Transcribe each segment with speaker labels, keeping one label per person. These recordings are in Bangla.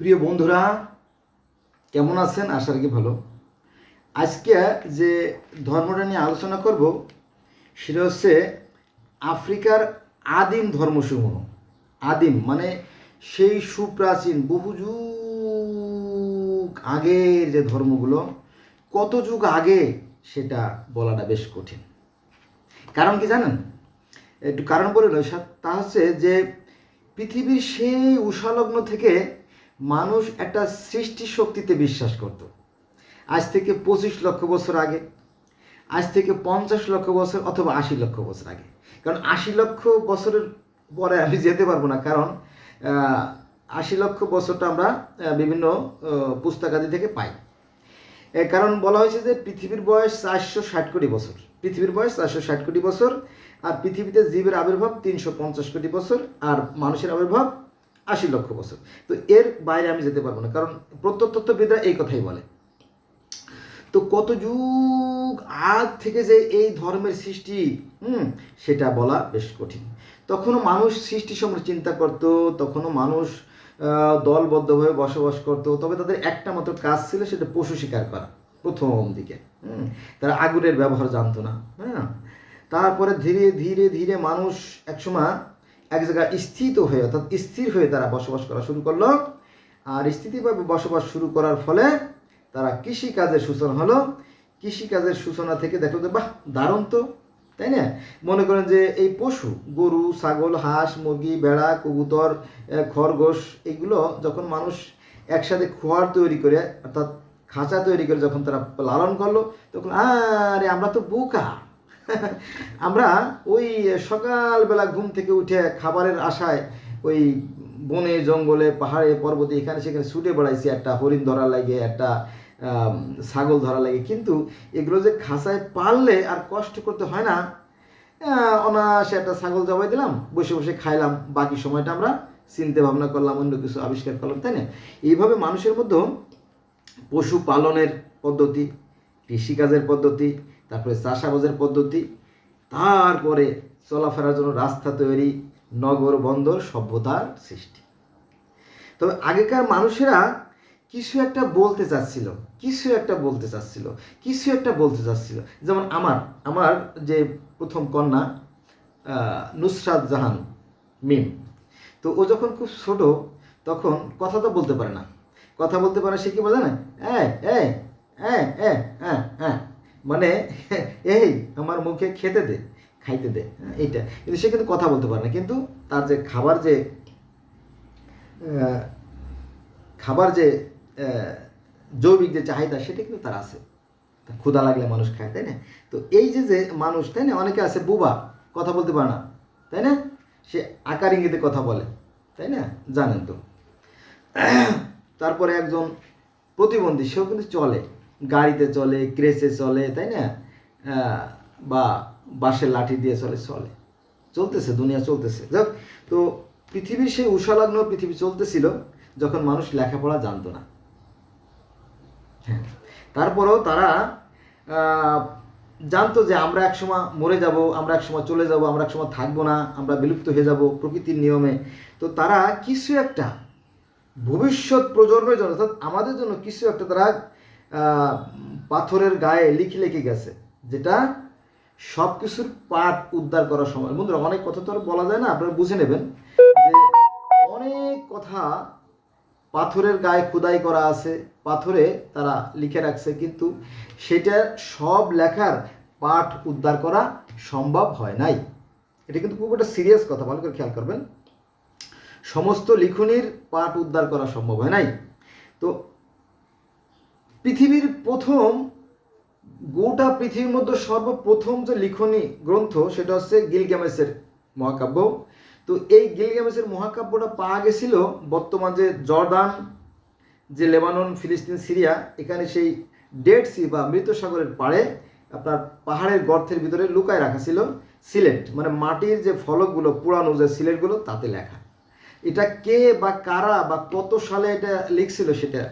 Speaker 1: প্রিয় বন্ধুরা, কেমন আছেন? আশা রাখি ভালো। আজকে যে ধর্মটা নিয়ে আলোচনা করব, সেটা হচ্ছে আফ্রিকার আদিম ধর্মসমূহ। আদিম মানে সেই সুপ্রাচীন, বহু যুগ আগের যে ধর্মগুলো, কত যুগ আগে সেটা বলাটা বেশ কঠিন। কারণ কি জানেন? একটু কারণ বলে নয় তা হচ্ছে যে পৃথিবীর সেই উষালগ্ন থেকে মানুষ একটা সৃষ্টি শক্তিতে বিশ্বাস করত। আজ থেকে পঁচিশ লক্ষ বছর আগে, আজ থেকে পঞ্চাশ লক্ষ বছর অথবা আশি লক্ষ বছর আগে। কারণ আশি লক্ষ বছরের পরে আমি যেতে পারব না, কারণ আশি লক্ষ বছরটা আমরা বিভিন্ন পুস্তকাদি থেকে পাই। কারণ বলা হয়েছে যে পৃথিবীর বয়স চারশো ষাট কোটি বছর। পৃথিবীর বয়স চারশো ষাট কোটি বছর, আর পৃথিবীতে জীবের আবির্ভাব তিনশো পঞ্চাশ কোটি বছর, আর মানুষের আবির্ভাব আশি লক্ষ বছর। তো এর বাইরে আমি যেতে পারব না, কারণ প্রত্যক্ষত্ববিদরা এই কথাই বলে। তো কত যুগ আগ থেকে যে এই ধর্মের সৃষ্টি, হুম, সেটা বলা বেশ কঠিন। তখনও মানুষ সৃষ্টি সম্পর্কে চিন্তা করত, তখনও মানুষ দলবদ্ধভাবে বসবাস করত, তবে তাদের একটা মাত্র কাজ ছিল, সেটা পশু শিকার করা, প্রথম দিকে। হুম, তারা আগুনের ব্যবহার জানতো না হ্যাঁ। তারপরে ধীরে ধীরে ধীরে মানুষ একসময় এক জায়গায় স্থিত হয়ে, অর্থাৎ স্থির হয়ে তারা বসবাস করা শুরু করল। আর স্থিতিভাবে বসবাস শুরু করার ফলে তারা কৃষিকাজের সূচনা হলো। কৃষিকাজের সূচনা থেকে দেখল যে, বাহ, দারুণ তো, তাই না? মনে করেন যে, এই পশু, গরু, ছাগল, হাঁস, মুরগি, ভেড়া, কবুতর খরগোশ, এগুলো যখন মানুষ একসাথে খোয়ার তৈরি করে, অর্থাৎ খাঁচা তৈরি করে যখন তারা লালন করল, তখন, আরে, আমরা তো বোকা। আমরা ওই সকালবেলা ঘুম থেকে উঠে খাবারের আশায় ওই বনে, জঙ্গলে, পাহাড়ে, পর্বতে, এখানে সেখানে ছুটে বেড়াইছি একটা হরিণ ধরা লাগে, একটা ছাগল ধরা লাগে। কিন্তু এগুলো যে খাঁচায় পারলে আর কষ্ট করতে হয় না অনায়াসে একটা ছাগল জবাই দিলাম, বসে বসে খাইলাম। বাকি সময়টা আমরা চিন্তা ভাবনা করলাম, অন্য কিছু আবিষ্কার করলাম, তাই না? এইভাবে মানুষের মধ্যে পশু পালনের পদ্ধতি, কৃষিকাজের পদ্ধতি তারপরে চাষাবাজের পদ্ধতি, তারপরে চলাফেরার জন্য রাস্তা তৈরি, নগর বন্দর, সভ্যতার সৃষ্টি। তবে আগেকার মানুষেরা কিছু একটা বলতে চাচ্ছিল, কিছু একটা বলতে চাচ্ছিল, কিছু একটা বলতে চাচ্ছিল। যেমন আমার আমার যে প্রথম কন্যা নুসরাত জাহান মিম, তো ও যখন খুব ছোট, তখন কথা তো বলতে পারে না। কথা বলতে পারে, সে কি বলে না এই এই হ্যাঁ হ্যাঁ হ্যাঁ হ্যাঁ মানে এই আমার মুখে খেতে দে খাইতে দে হ্যাঁ, এইটা। কিন্তু সে কিন্তু কথা বলতে পারে না। কিন্তু তার যে খাবার যে খাবার যে জৈবিক যে চাহিদা সেটা কিন্তু তার আছে। ক্ষুধা লাগলে মানুষ খায় তাই না? তো এই যে যে মানুষ তাই না অনেকে আছে বুবা কথা বলতে পারে না তাই না? সে আকার ইঙ্গিতে কথা বলে তাই না? জানেন তো। তারপরে একজন প্রতিবন্ধী সেও কিন্তু চলে। গাড়িতে চলে ক্রেসে চলে, তাই না? বা বাঁশের লাঠি দিয়ে চলে চলে। চলতেছে, দুনিয়া চলতেছে। যাক, তো পৃথিবীর সেই উষালগ্ন পৃথিবী চলতেছিল যখন মানুষ লেখাপড়া জানতো না। হ্যাঁ তারপরেও তারা জানতো যে আমরা একসময় মরে যাব, আমরা একসময় চলে যাব, আমরা একসময় থাকব না, আমরা বিলুপ্ত হয়ে যাব প্রকৃতির নিয়মে। তো তারা কিছু একটা ভবিষ্যৎ প্রজন্মের জন্য, অর্থাৎ আমাদের জন্য কিছু একটা তারা পাথরের গায়ে লিখে লিখে গেছে, যেটা সব কিছুর পাঠ উদ্ধার করার সময়। বন্ধুরা, অনেক কথা তো আর বলা যায় না, আপনারা বুঝে নেবেন যে অনেক কথা পাথরের গায়ে খোদাই করা আছে, পাথরে তারা লিখে রাখছে, কিন্তু সেটা সব লেখার পাঠ উদ্ধার করা সম্ভব হয় নাই। এটা কিন্তু খুব একটা সিরিয়াস কথা, ভালো করে খেয়াল করবেন। সমস্ত লিখনির পাঠ উদ্ধার করা সম্ভব হয় নাই। তো পৃথিবীর প্রথম, গোটা পৃথিবীর মধ্যে সর্বপ্রথম যে লিখনী গ্রন্থ, সেটা হচ্ছে গিলগ্যামেসের মহাকাব্য। তো এই গিলগ্যামেসের মহাকাব্যটা পাওয়া গেছিল বর্তমান যে জর্দান, যে লেবানন, ফিলিস্তিন, সিরিয়া, এখানে সেই ডেড সি বা মৃত সাগরের পাড়ে আপনার পাহাড়ের গর্তের ভিতরে লুকায় রাখা ছিল সিলেট। মানে মাটির যে ফলকগুলো, পুরানো যে সিলেটগুলো, তাতে লেখা। এটা কে বা কারা বা কত সালে এটা লিখছিল সেটা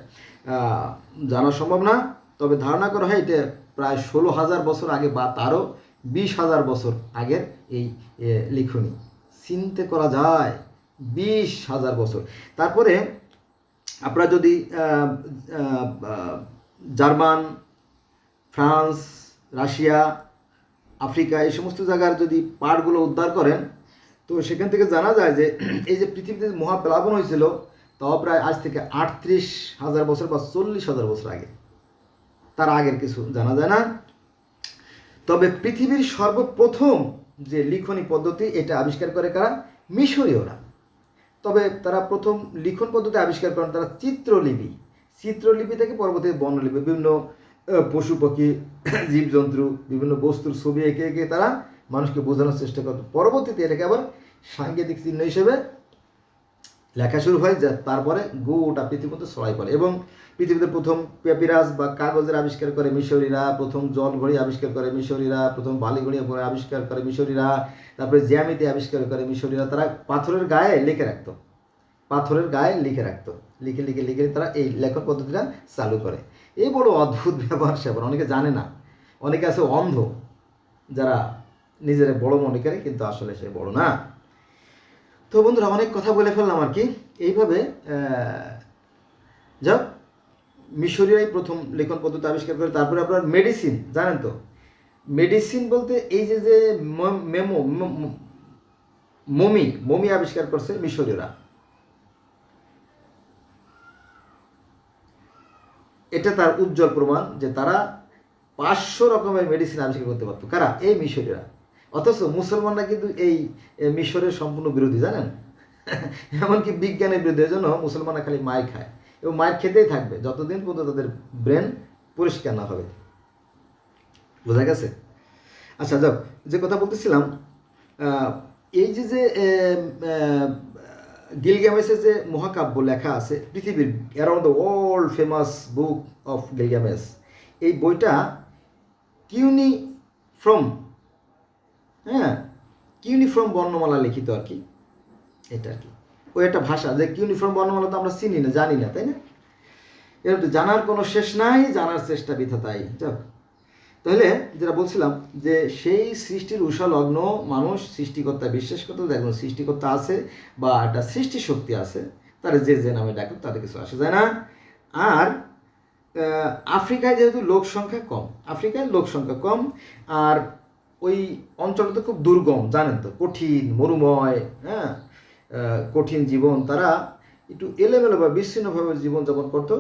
Speaker 1: জানা সম্ভব না। তবে ধারণা করা হয় এটা প্রায় ষোলো হাজার বছর আগে বা তারও বিশ হাজার বছর আগের এই লিখনি। চিনতে করা যায়, বিশ হাজার বছর। তারপরে আপনারা যদি জার্মান, ফ্রান্স, রাশিয়া, আফ্রিকা এই সমস্ত জায়গার যদি পাহাড়গুলো উদ্ধার করেন, তো সেখান থেকে জানা যায় যে এই যে পৃথিবীতে মহাপ্লাবন হয়েছিল তাও প্রায় আজ থেকে আটত্রিশ হাজার বছর বা চল্লিশ হাজার বছর আগে। তার আগের কিছু জানা যায় না। তবে পৃথিবীর সর্বপ্রথম যে লিখনী পদ্ধতি, এটা আবিষ্কার করে কারা? মিশরীয়রা। তবে তারা প্রথম লিখন পদ্ধতি আবিষ্কার করেন তারা চিত্রলিপি। চিত্রলিপি থেকে পরবর্তীতে বর্ণলিপি, বিভিন্ন পশু পাখি, জীবজন্তু, বিভিন্ন বস্তুর ছবি এঁকে এঁকে তারা মানুষকে বোঝানোর চেষ্টা করত পরবর্তীতে এটাকে আবার সাংকেতিক চিহ্ন হিসেবে লেখা শুরু হয় যা তারপরে গোটা মধ্যে ছড়াই পড়ে এবং পৃথিবীতে প্রথম পেপিরাস বা কাগজের আবিষ্কার করে মিশরীরা, প্রথম জল ঘড়ি আবিষ্কার করে মিশরীরা, প্রথম বালি ঘড়ি আবিষ্কার করে মিশরীরা, তারপরে জ্যামিতি আবিষ্কার করে মিশরীরা, তারা পাথরের গায়ে লিখে রাখতো। পাথরের গায়ে লিখে রাখতো। লিখে লিখে লিখে তারা এই লেখন পদ্ধতিটা চালু করে। এই বড় অদ্ভুত ব্যবহার সেবন অনেকে জানে না। অনেকে আছে অন্ধ, যারা নিজেরা বড় মনে করে, কিন্তু আসলে সে বড় না। তো বন্ধুরা, অনেক কথা বলে ফেললাম আর কি। এইভাবে যাক মিশরীয়রাই প্রথম লেখন পদ্ধতি আবিষ্কার করে, তারপরে আপনার মেডিসিন জানেন তো? মেডিসিন বলতে এই যে যে মেমো মমি মমি আবিষ্কার করছে মিশরীয়রা। এটা তার উজ্জ্বল প্রমাণ যে তারা পাঁচশো রকমের মেডিসিন আবিষ্কার করতে পারতো। কারা? এই মিশরীয়রা। অথচ মুসলমানরা কিন্তু এই মিশরের সম্পূর্ণ বিরোধী, জানেন? এমনকি বিজ্ঞানের বিরুদ্ধে জন্য মুসলমানরা খালি মায়ের খায়। এবং মায়ের খেতেই থাকবে, যতদিন পর্যন্ত তাদের ব্রেন পরিষ্কার না হবে। বোঝা গেছে? আচ্ছা যাক, যে কথা বলতেছিলাম এই যে যে গিলগামেসের যে মহাকাব্য লেখা আছে, পৃথিবীর around the world famous book of Gilgamesh এই বইটা কিউনি ফ্রম হ্যাঁ? কিউনিফর্ম বর্ণমালা লিখিত আর কি। এটা আর কি। ওই একটা ভাষা যে কিউনিফর্ম বর্ণমালা তো আমরা চিনি না, জানি না, তাই না? এরকম তো জানার কোনো শেষ নাই, জানার চেষ্টা বৃথা তাই। যাক। তাহলে যেটা বলছিলাম যে সেই সৃষ্টির উষা লগ্ন মানুষ সৃষ্টিকর্তা বিশ্বাস করতে দেখুন সৃষ্টিকর্তা আছে বা একটা সৃষ্টি শক্তি আছে, তারা যে যে নামে ডাকুক তাদের কিছু আসে যায় না। আর আফ্রিকায় যেহেতু লোক সংখ্যা কম, আফ্রিকায় লোক সংখ্যা কম, আর ওই অঞ্চলটা তো খুব দুর্গম, জানেন তো, কঠিন, মরুময় হ্যাঁ? কঠিন জীবন, তারা একটু এলোমেলো বা বিচ্ছিন্নভাবে জীবনযাপন করতো।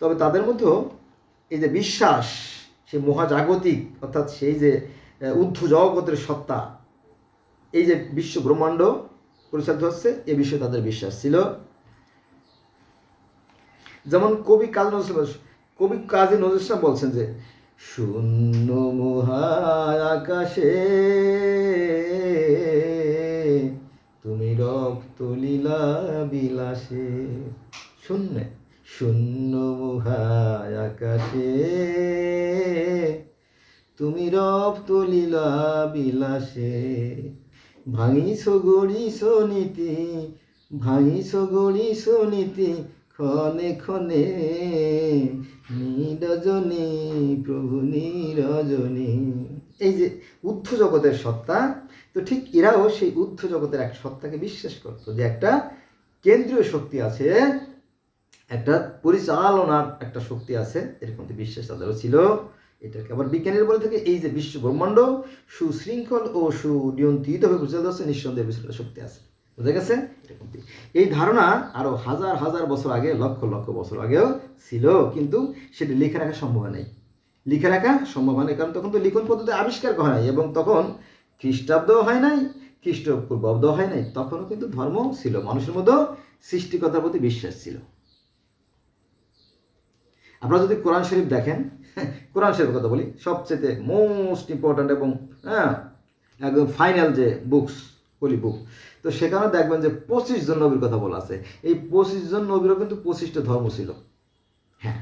Speaker 1: তবে তাদের মধ্যেও এই যে বিশ্বাস, সেই মহাজাগতিক, অর্থাৎ সেই যে ঊর্ধ্ব জগতের সত্তা, এই যে বিশ্ব ব্রহ্মাণ্ড পরিচালিত হচ্ছে, এ বিষয়ে তাদের বিশ্বাস ছিল। যেমন কবি কাজী নজরুল কবি কাজী নজরুল বলছেন যে শূন্য মহা আকাশে তুমি রক্ত লীলা বিলাসে। শূন্য শূন্য মহা আকাশে তুমি রক্ত লীলা বিলাসে। ভাঙিছ গড়িছ নীতি, ভাঙিছ গড়িছ নীতি ক্ষণে ক্ষণে নিরজনী, প্রভু নিরজনী। এই যে ঊর্ধ্ব জগতের সত্তা, তো ঠিক এরাও সেই ঊর্ধ্ব জগতের এক সত্তাকে বিশ্বাস করতো যে একটা কেন্দ্রীয় শক্তি আছে, একটা পরিচালনার একটা শক্তি আছে, এরকম বিশ্বাস তাদেরও ছিল। এটাকে আবার বিজ্ঞানীরা বলে থাকে, এই যে বিশ্ব ব্রহ্মাণ্ড সুশৃঙ্খল ও সুনিয়ন্ত্রিতভাবে পরিচালিত হচ্ছে, নিঃসন্দেহে বিশ্বের শক্তি আছে। বুঝা গেছে? এই ধারণা আরও হাজার হাজার বছর আগে, লক্ষ লক্ষ বছর আগেও ছিল, কিন্তু সেটি লিখে রাখা সম্ভব নেই। লিখে রাখা সম্ভব হয় কারণ তখন তো লিখন পদ্ধতি আবিষ্কার করা নাই, এবং তখন খ্রিস্টাব্দও হয় নাই, খ্রিস্টপূর্বাব্দও হয় নাই, তখনও কিন্তু ধর্ম ছিল, মানুষের মধ্যেও সৃষ্টিকতার প্রতি বিশ্বাস ছিল। আপনারা যদি কোরআন শরীফ দেখেন, কোরআন শরীফের কথা বলি, সবচেয়ে মোস্ট ইম্পর্ট্যান্ট এবং হ্যাঁ একদম ফাইনাল যে বুকস বলি বুক তো সেখানে দেখবেন যে পঁচিশ জন নবীর কথা বলা আছে। এই পঁচিশ জন নবীরও কিন্তু পঁচিশটা ধর্ম ছিল। হ্যাঁ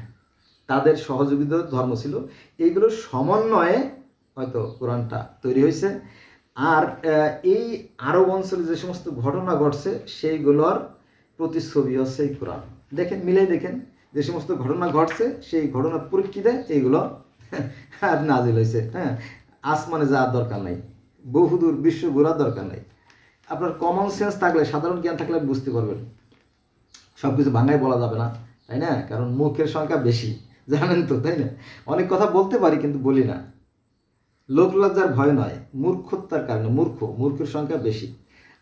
Speaker 1: তাদের সহযোগিতা ধর্ম ছিল। এইগুলো সমন্বয়ে হয়তো কোরআনটা তৈরি হয়েছে। আর এই আরব অঞ্চলে যে সমস্ত ঘটনা ঘটছে, সেইগুলোর প্রতিচ্ছবি হচ্ছে এই কোরআন। দেখেন, মিলাই দেখেন, যে সমস্ত ঘটনা ঘটছে, সেই ঘটনার পরীক্ষিতে এইগুলো আর নাজিল হয়েছে। হ্যাঁ আসমানে যাওয়ার দরকার নাই। বহুদূর বিশ্ব ঘোরার দরকার নাই। আপনার কমন সেন্স থাকলে, সাধারণ জ্ঞান থাকলে বুঝতে পারবেন। সব কিছু ভাঙাই বলা যাবে না, তাই না? কারণ মূর্খের সংখ্যা বেশি, জানেন তো, তাই না? অনেক কথা বলতে পারি কিন্তু বলি না। লোক লজ্জার ভয় নয়, মূর্খতার কারণে, মূর্খ, মূর্খের সংখ্যা বেশি।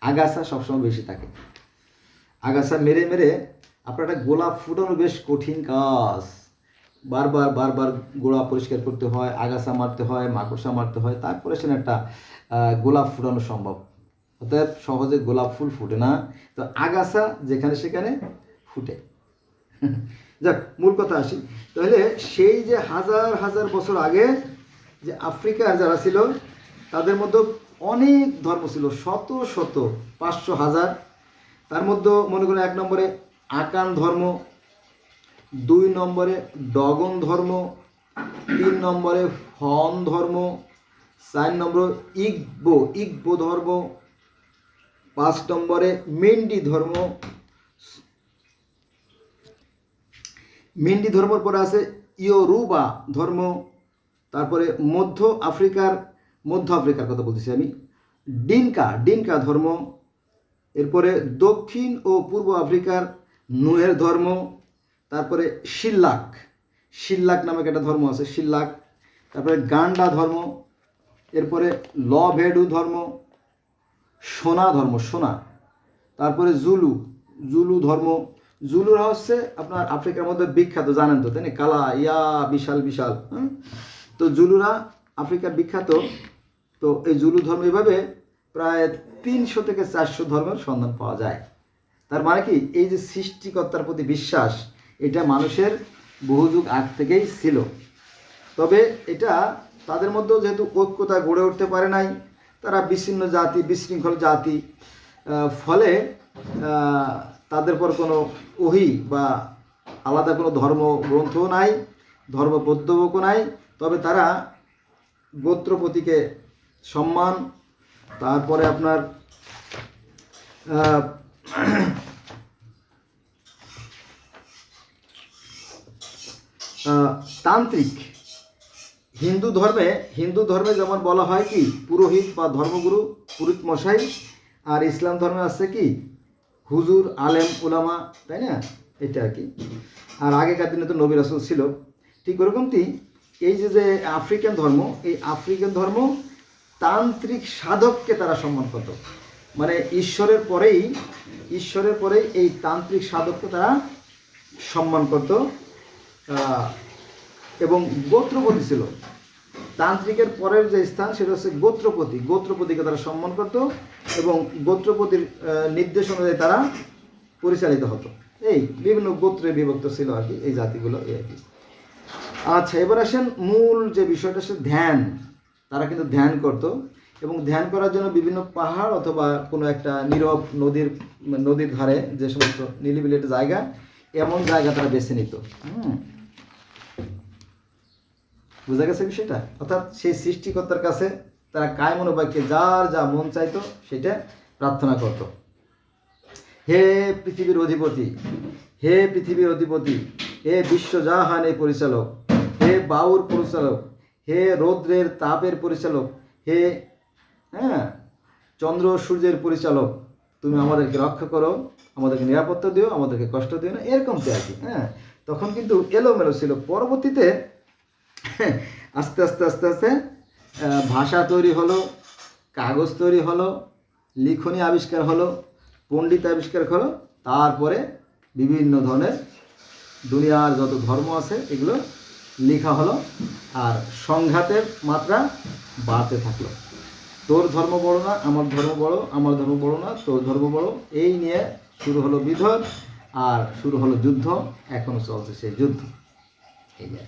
Speaker 1: আগাছা সবসময় বেশি থাকে। আগাছা মেরে মেরে আপনার একটা গোলাপ ফুটানো বেশ কঠিন কাজ। বারবার বারবার গোড়া পরিষ্কার করতে হয়, আগাছা মারতে হয়, মাকড়সা মারতে হয়, তারপরে সেখানে একটা গোলাপ ফুটানো সম্ভব। অতএব সহজে গোলাপ ফুল ফুটে না। তো আগাছা যেখানে সেখানে ফুটে। যাক, মূল কথা আসি। তাহলে সেই যে হাজার হাজার বছর আগে যে আফ্রিকার যারা ছিল, তাদের মধ্যে অনেক ধর্ম ছিল। শত শত, পাঁচশো হাজার। তার মধ্যে মনে করেন এক নম্বরে আকান ধর্ম, দুই নম্বরে ডগন ধর্ম, তিন নম্বরে হন ধর্ম, চার নম্বর ইগবো ইগবো ধর্ম পাঁচ নম্বরে মেন্ডি ধর্ম। মেন্ডি ধর্মর পরে আছে ইয়োরুবা ধর্ম। তারপরে মধ্য আফ্রিকার মধ্য আফ্রিকার কথা বলতেছি আমি। ডিনকা ডিনকা ধর্ম। এরপরে দক্ষিণ ও পূর্ব আফ্রিকার নুয়ের ধর্ম। তারপরে শিল্লাক শিল্লাক নামক একটা ধর্ম আছে, শিল্লাক। তারপরে গান্ডা ধর্ম। এরপরে ল ভেডু ধর্ম। সোনা ধর্ম, সোনা। তারপরে জুলু জুলু ধর্ম। জুলুরা হচ্ছে আপনার আফ্রিকার মধ্যে বিখ্যাত, জানেন তো, তাই না? কালা, ইয়া, বিশাল বিশাল? তো জুলুরা আফ্রিকার বিখ্যাত। তো এই জুলু ধর্ম এভাবে প্রায় তিনশো থেকে চারশো ধর্মের সন্ধান পাওয়া যায়। তার মানে কি? এই যে সৃষ্টিকর্তার প্রতি বিশ্বাস, এটা মানুষের বহু যুগ আগ থেকেই ছিল। তবে এটা তাদের মধ্যেও যেহেতু ঐক্যতা গড়ে উঠতে পারে নাই তারা বিচ্ছিন্ন জাতি, বিশৃঙ্খল জাতি ফলে তাদের পর কোনো ওহি বা আলাদা কোনো ধর্ম গ্রন্থও নাই ধর্ম পদ্যবকও নাই। তবে তারা গোত্রপতিকে সম্মান, তারপরে আপনার তান্ত্রিক হিন্দু ধর্মে হিন্দু ধর্মে যেমন বলা হয় কি, পুরোহিত বা ধর্মগুরু, পুরোহিত মশাই, আর ইসলাম ধর্মে আছে কি, হুজুর, আলেম, উলামা, তাই না? এটা আর কি। আর আগেকার দিনে তো নবী রাসুল ছিল। ঠিক ওরকমটি এই যে যে আফ্রিকান ধর্ম, এই আফ্রিকান ধর্ম তান্ত্রিক সাধককে তারা সম্মান করত। মানে ঈশ্বরের পরেই ঈশ্বরের পরেই এই তান্ত্রিক সাধককে তারা সম্মান করত। এবং গোত্রপতি ছিল। তান্ত্রিকের পরের যে স্থান সেটা হচ্ছে গোত্রপতি। গোত্রপতিকে তারা সম্মান করত এবং গোত্রপতির নির্দেশ অনুযায়ী তারা পরিচালিত হতো। এই বিভিন্ন গোত্রে বিভক্ত ছিল আর কি, এই জাতিগুলো এই আর কি। আচ্ছা এবার আসেন মূল যে বিষয়টা সে ধ্যান। তারা কিন্তু ধ্যান করত এবং ধ্যান করার জন্য বিভিন্ন পাহাড় অথবা কোনো একটা নীরব নদীর নদীর ধারে যে সমস্ত নিলিবিলি জায়গা, এমন জায়গা তারা বেছে নিত। হুম। বোঝা গেছে বিষয়টা? অর্থাৎ সেই সৃষ্টিকর্তার কাছে তারা কায় মনোবাক্যে যার যা মন চাইতো সেটা প্রার্থনা করত। হে পৃথিবীর অধিপতি, হে পৃথিবীর অধিপতি, হে বিশ্বজাহানের পরিচালক, হে বাউর পরিচালক, হে রৌদ্রের তাপের পরিচালক, হে হ্যাঁ চন্দ্র সূর্যের পরিচালক, তুমি আমাদেরকে রক্ষা করো, আমাদেরকে নিরাপত্তা দিও, আমাদেরকে কষ্ট দিও না, এরকম আর কি হ্যাঁ। তখন কিন্তু এলোমেলো ছিল। পরবর্তীতে আস্তে আস্তে আস্তে আস্তে ভাষা তৈরি হলো, কাগজ তৈরি হলো, লিখনি আবিষ্কার হলো, পণ্ডিত আবিষ্কার হলো, তারপরে বিভিন্ন ধরনের দুনিয়ার যত ধর্ম আছে, এগুলো লেখা হলো, আর সংঘাতের মাত্রা বাড়তে থাকল। তোর ধর্ম বড় না, আমার ধর্ম বড়, আমার ধর্ম বড় না, তোর ধর্ম বড়। এই নিয়ে শুরু হলো বিধর, আর শুরু হলো যুদ্ধ, এখনও চলছে সেই যুদ্ধ। এই যে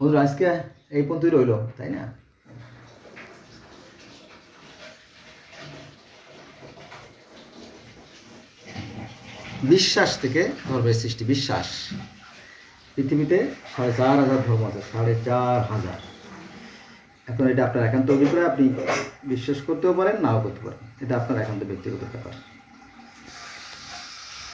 Speaker 1: বন্ধুরা আজকে এই পর্যন্তই রইল, তাই না? বিশ্বাস থেকে ধর্মের সৃষ্টি, বিশ্বাস। পৃথিবীতে সাড়ে চার হাজার ধর্ম আছে, সাড়ে চার হাজার। এখন এটা আপনার একান্ত অভিপ্রায়, আপনি বিশ্বাস করতেও পারেন, নাও করতে পারেন। এটা আপনার একান্ত ব্যক্তিগত ব্যাপার।